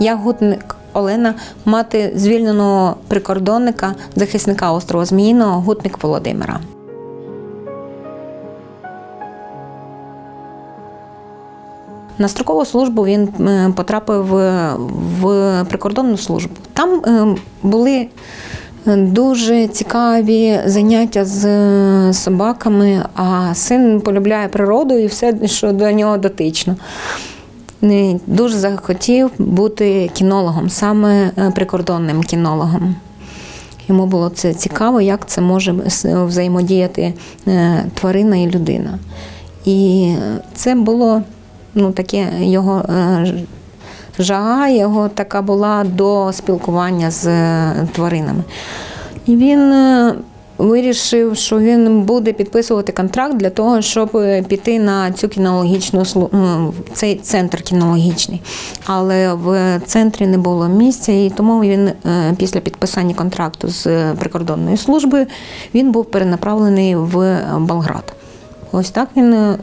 Я гутник Олена, мати звільненого прикордонника, захисника острова Зміїного, гутник Володимира. На строкову службу він е, потрапив е, в прикордонну службу. Там е, були дуже цікаві заняття з собаками, а син полюбляє природу і все, що до нього дотично. Дуже захотів бути кінологом, саме е, прикордонним кінологом. Йому було це цікаво, як це може взаємодіяти е, тварина і людина. І це було ну, таке його е, жага, його така була до спілкування з тваринами. І він вирішив, що він буде підписувати контракт для того, щоб е, піти на цю кінологічну ну, цей центр кінологічний. Але в центрі не було місця, і тому він е, після підписання контракту з е, прикордонною службою він був перенаправлений в Болград. Ось так він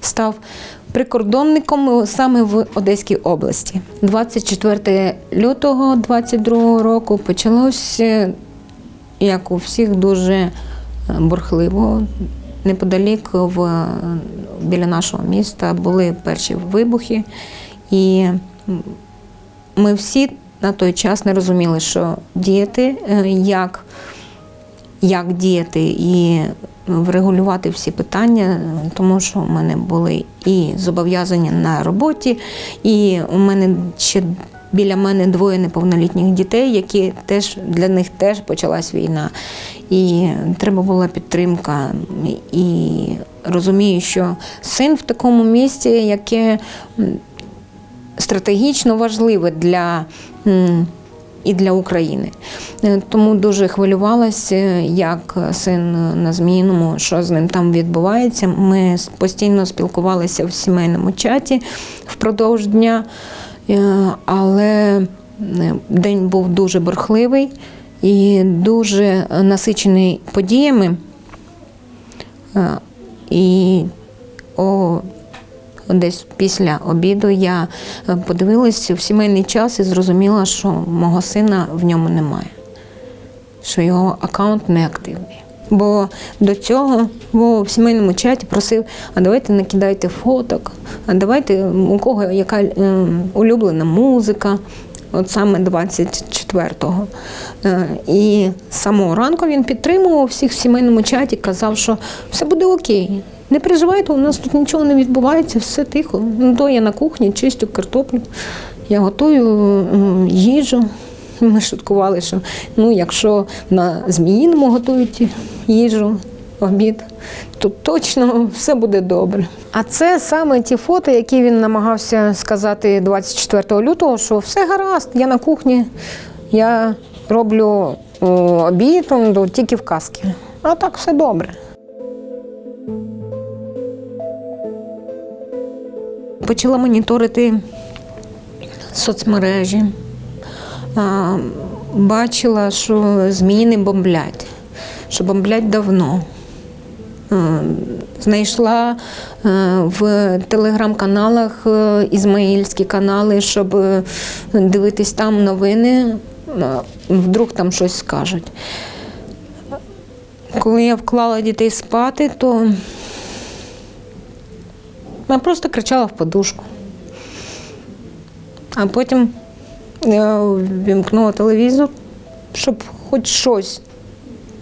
став прикордонником саме в Одеській області. 24 лютого 22 року почалось, як у всіх, дуже е, бурхливо. Неподалік в, біля нашого міста були перші вибухи, і ми всі на той час не розуміли, що діяти, е, як як діяти і врегулювати всі питання, тому що в мене були і зобов'язання на роботі, і у мене ще біля мене двоє неповнолітніх дітей, які теж для них теж почалась війна. І треба була підтримка. І розумію, що син в такому місці, яке стратегічно важливе для. і для України. Е, Тому дуже хвилювалася, як син на Зміїному, що з ним там відбувається. Ми постійно спілкувалися в сімейному чаті впродовж дня, Е, але е, день був дуже бурхливий і дуже насичений подіями. Е, І о десь після обіду я е, подивилася в сімейний час і зрозуміла, що мого сина в ньому немає, що його аккаунт не активний. Бо до цього бо в сімейному чаті просив, а давайте не кидайте фоток, а давайте у кого яка е, улюблена музика. От саме 24-го. Е, І з самого ранку він підтримував всіх в сімейному чаті, казав, що все буде окей. Не переживайте, у нас тут нічого не відбувається, все тихо. Ну, то я на кухні чистю картоплю, я готую їжу. Ми шуткували, що ну, якщо на Зміїному готують їжу, обід, то точно все буде добре. А це саме ті фото, які він намагався сказати 24 лютого, що все гаразд, я на кухні, я роблю обід, тільки в каски. А так все добре. Почала моніторити соцмережі. Бачила, що зміни бомблять, що бомблять давно. Знайшла е, в телеграм-каналах е, ізмаїльські канали, щоб е, дивитись там новини, вдруг там щось скажуть. Коли я вклала дітей спати, то я просто кричала в подушку. А потім я вімкнула телевізор, щоб хоч щось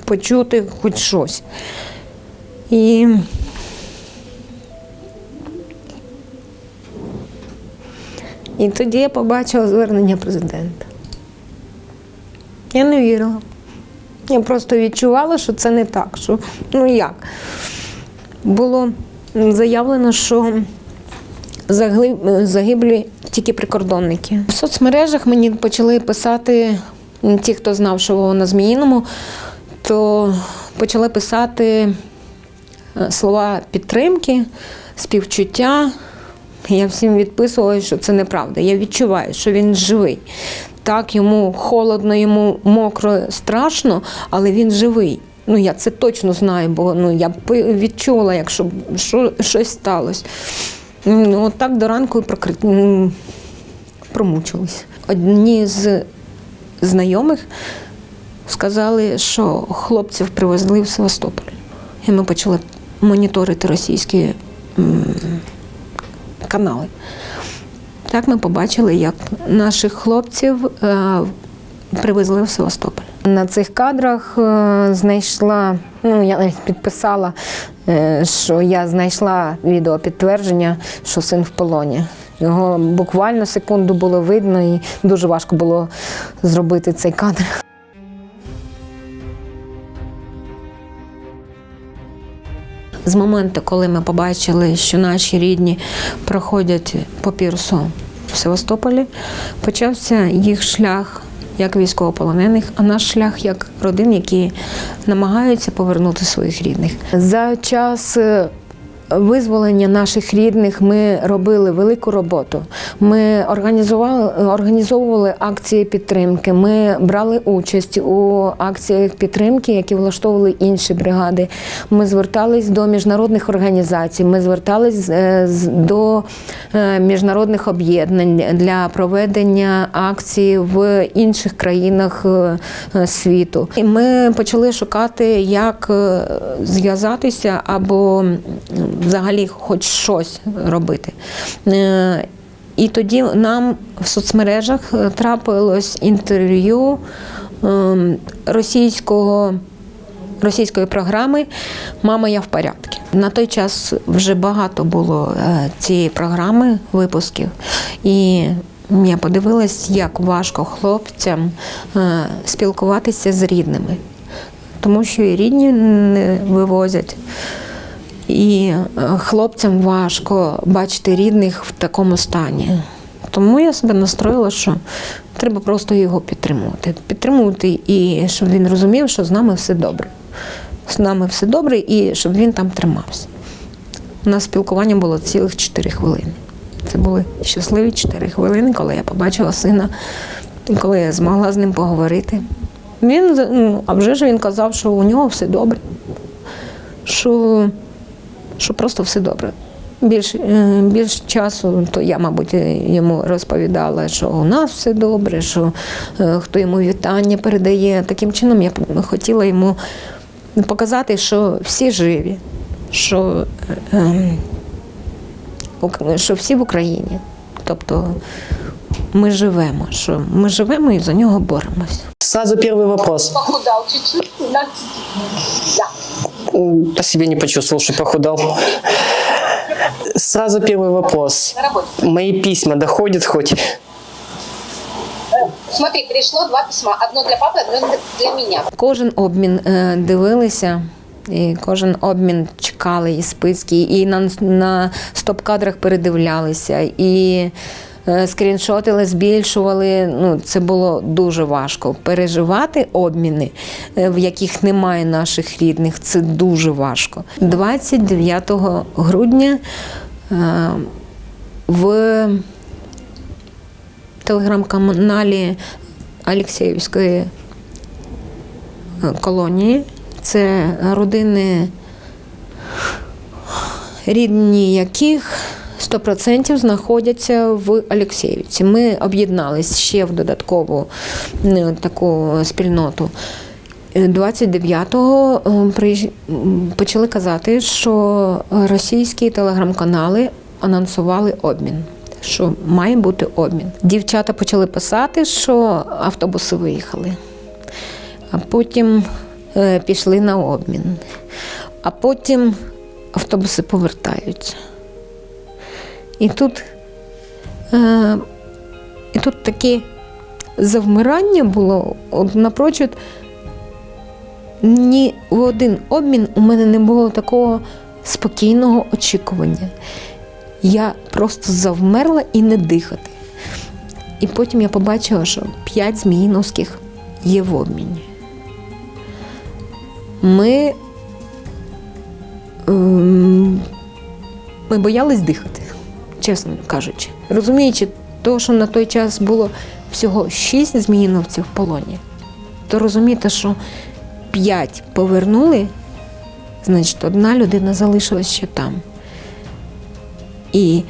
почути, хоч щось. І І тоді я побачила звернення президента. Я не вірила. Я просто відчувала, що це не так. Що, ну як? Було заявлено, що загиблі тільки прикордонники. В соцмережах мені почали писати ті, хто знав, що на Зміїному, то почали писати е, слова підтримки, співчуття. Я всім відписувала, що це неправда. Я відчуваю, що він живий. Так, йому холодно, йому мокро, страшно, але він живий. Ну, я це точно знаю, бо ну, я відчула, якщо що, щось сталося. Ну, от так до ранку м, промучились. Одні з знайомих сказали, що хлопців привезли в Севастополь. І ми почали моніторити російські канали. Так ми побачили, як наших хлопців е, привезли в Севастополь. На цих кадрах е, знайшла, ну я навіть підписала, е, що я знайшла відео підтвердження, що син в полоні. Його буквально секунду було видно, і дуже важко було зробити цей кадр. З моменту, коли ми побачили, що наші рідні проходять по пірсу в Севастополі, почався їх шлях як військовополонених, а наш шлях як родин, які намагаються повернути своїх рідних. За час е, визволення наших рідних ми робили велику роботу. Ми організували, організовували акції підтримки. Ми брали участь у акціях підтримки, які влаштовували інші бригади. Ми звертались до міжнародних організацій. Ми звертались е, до е, міжнародних об'єднань для проведення акцій в інших країнах е, світу. І ми почали шукати, як зв'язатися або взагалі хоч щось робити. Е, І тоді нам в соцмережах е, трапилось інтерв'ю ем, російського російської програми Мама, я в порядку. На той час вже багато було е, цієї програми випусків. І я подивилась, як важко хлопцям е, спілкуватися з рідними, тому що і рідні не вивозять. І е, хлопцям важко бачити рідних в такому стані. Тому я себе настроїла, що треба просто його підтримувати. Підтримувати і щоб він розумів, що з нами все добре. З нами все добре і щоб він там тримався. У нас спілкування було цілих 4 хвилини. Це були щасливі 4 хвилини, коли я побачила сина, коли я змогла з ним поговорити. Він, ну, а вже ж він казав, що у нього все добре, що, що просто все добре. Більш, е, більш часу, то я, мабуть, е, йому розповідала, що у нас все добре, що е, хто йому вітання передає. Таким чином я хотіла йому показати, що всі живі, що, ем, що всі в Україні. Тобто ми живемо, що ми живемо і за нього боремось. Сразу первый вопрос. Похудал чуть-чуть, да? По себе не почувствовал, что похудал. Сразу первый вопрос. Мои письма доходят хоть? Смотри, пришло два письма. Одно для папы, одно для меня. Кожен обмін е, дивилися, і кожен обмін чекали і списки, і на, на стоп-кадрах передивлялися, і е, скріншотили, збільшували. Ну, це було дуже важко. Переживати обміни, е, в яких немає наших рідних, це дуже важко. 29 грудня е, в телеграм-каналі Алексєївської е, колонії. Це родини, рідні яких 100% знаходяться в Олексіївці. Ми об'єднались ще в додаткову е, таку спільноту. Е, 29-го е, м, почали казати, що російські телеграм-канали анонсували обмін. Що має бути обмін. Дівчата почали писати, що автобуси виїхали а потім е, пішли на обмін. А потім автобуси повертаються. І тут, е, і тут таке завмирання було от напрочуд. Ні в один обмін у мене не було такого спокійного очікування. Я просто завмерла і не дихати. І потім я побачила, що п'ять зміїновських є в обміні. Ми, ем, ми боялись дихати, чесно кажучи. Розуміючи, то, що на той час було всього шість зміїновців в полоні, то розумієте, що п'ять повернули, значить, одна людина залишилась ще там. І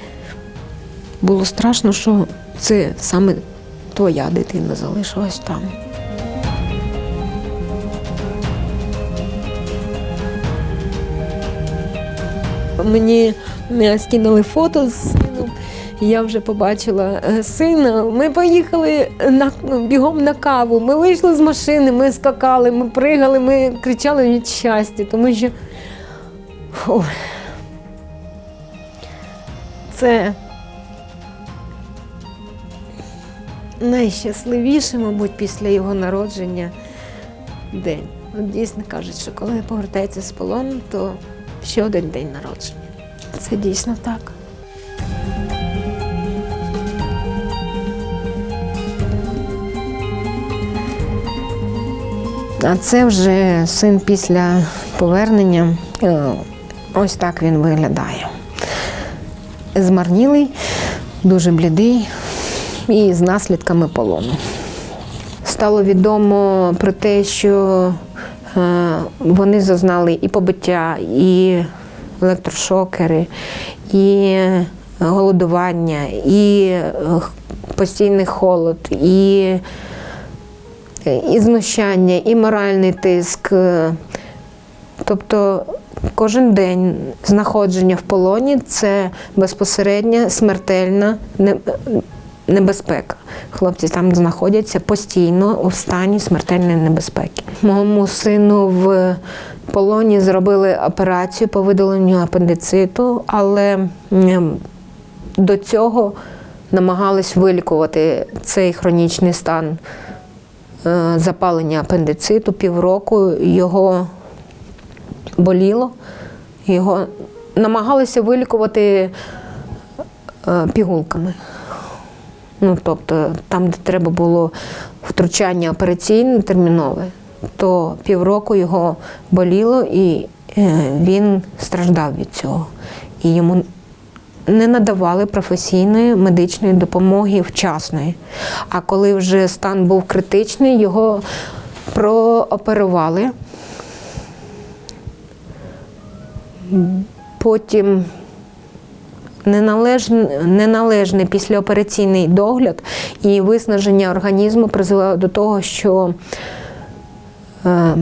було страшно, що це саме твоя дитина залишилась там. Мені е, скинули фото з сином. Я вже побачила е, сина. Ми поїхали на, бігом на каву. Ми вийшли з машини, ми скакали, ми пригали, ми кричали від щастя, тому що фу, це найщасливіше, мабуть, після його народження день. Дійсно кажуть, що коли повертається з полону, то ще один день народження. Це дійсно так. А це вже син після повернення. Е, Ось так він виглядає. Змарнілий, дуже блідий і з наслідками полону. Стало відомо про те, що вони зазнали і побиття, і електрошокери, і голодування, і е, постійний холод, і, і знущання, і моральний тиск. Тобто кожен день знаходження в полоні це безпосередня смертельна небезпека. Хлопці там знаходяться постійно у стані смертельної небезпеки. Моєму сину в полоні зробили операцію по видаленню апендициту, але до цього намагались вилікувати цей хронічний стан е, запалення апендициту півроку. Його боліло, його намагалися вилікувати е, пігулками. Ну, тобто, там, де треба було втручання операційне термінове, то півроку його боліло і е, він страждав від цього. І йому не надавали професійної медичної допомоги вчасної. А коли вже стан був критичний, його прооперували. Потім неналежний, післяопераційний догляд і виснаження організму призвело до того, що е,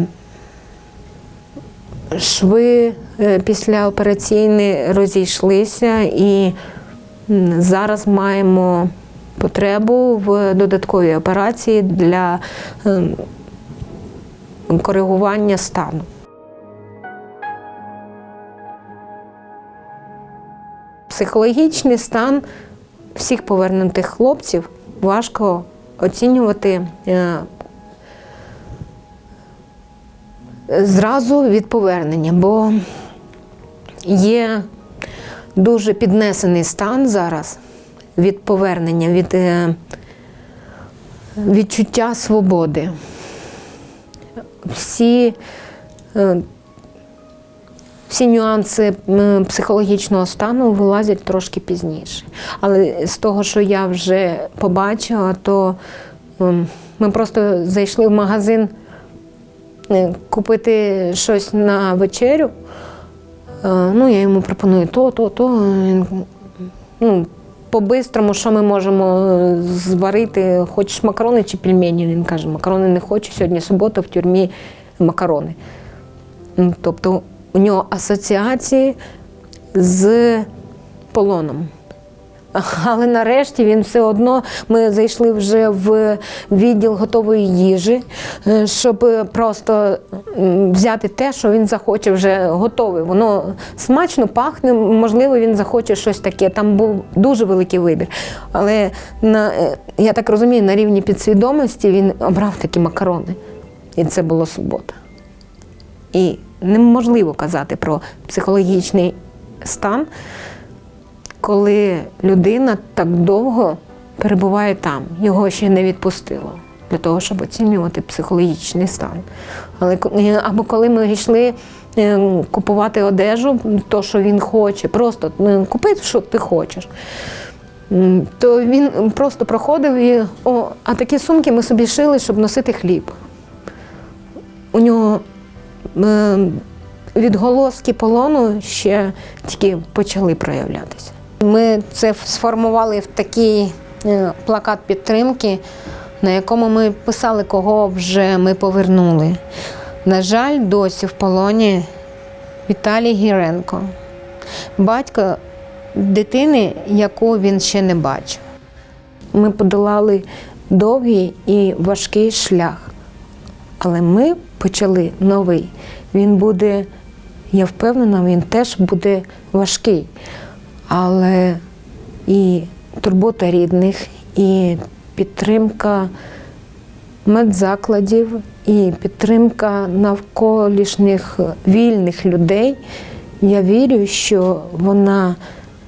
шви е, післяопераційні розійшлися, і зараз маємо потребу в додатковій операції для е, коригування стану. Психологічний стан всіх повернутих хлопців важко оцінювати е, зразу від повернення, бо є дуже піднесений стан зараз від повернення, від е, відчуття свободи. Всі е, всі нюанси психологічного стану вилазять трошки пізніше. Але з того, що я вже побачила, то ми просто зайшли в магазин е, купити щось на вечерю. Е, Ну, я йому пропоную то, то, то. Ну, по-бистрому, що ми можемо е, зварити, хочеш макарони чи пельмені? Він каже, макарони не хочу, сьогодні субота в тюрмі макарони. Ну, Тобто у нього асоціації з полоном. Але нарешті він все одно, ми зайшли вже в відділ готової їжі, е, щоб просто взяти те, що він захоче вже готове. Воно смачно пахне, можливо, він захоче щось таке. Там був дуже великий вибір. Але на, е, я так розумію, на рівні підсвідомості він обрав такі макарони. І це була субота. І неможливо казати про психологічний стан, коли людина так довго перебуває там, його ще не відпустило для того, щоб оцінювати психологічний стан. Але е, або коли ми йшли е, купувати одежу, то, що він хоче, просто е, купи, що ти хочеш. То він просто проходив і о, а такі сумки ми собі шили, щоб носити хліб. У нього відголоски полону ще тільки почали проявлятися. Ми це сформували в такий е, плакат підтримки, на якому ми писали, кого вже ми повернули. На жаль, досі в полоні Віталій Гіренко, батько дитини, яку він ще не бачив. Ми подолали довгий і важкий шлях, але ми почали новий. Він буде, я впевнена, він теж буде важкий. Але і турбота рідних, і підтримка медзакладів, і підтримка навколишніх вільних людей. Я вірю, що вона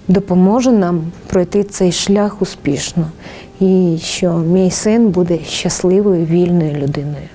допоможе нам пройти цей шлях успішно, і що мій син буде щасливою вільною людиною.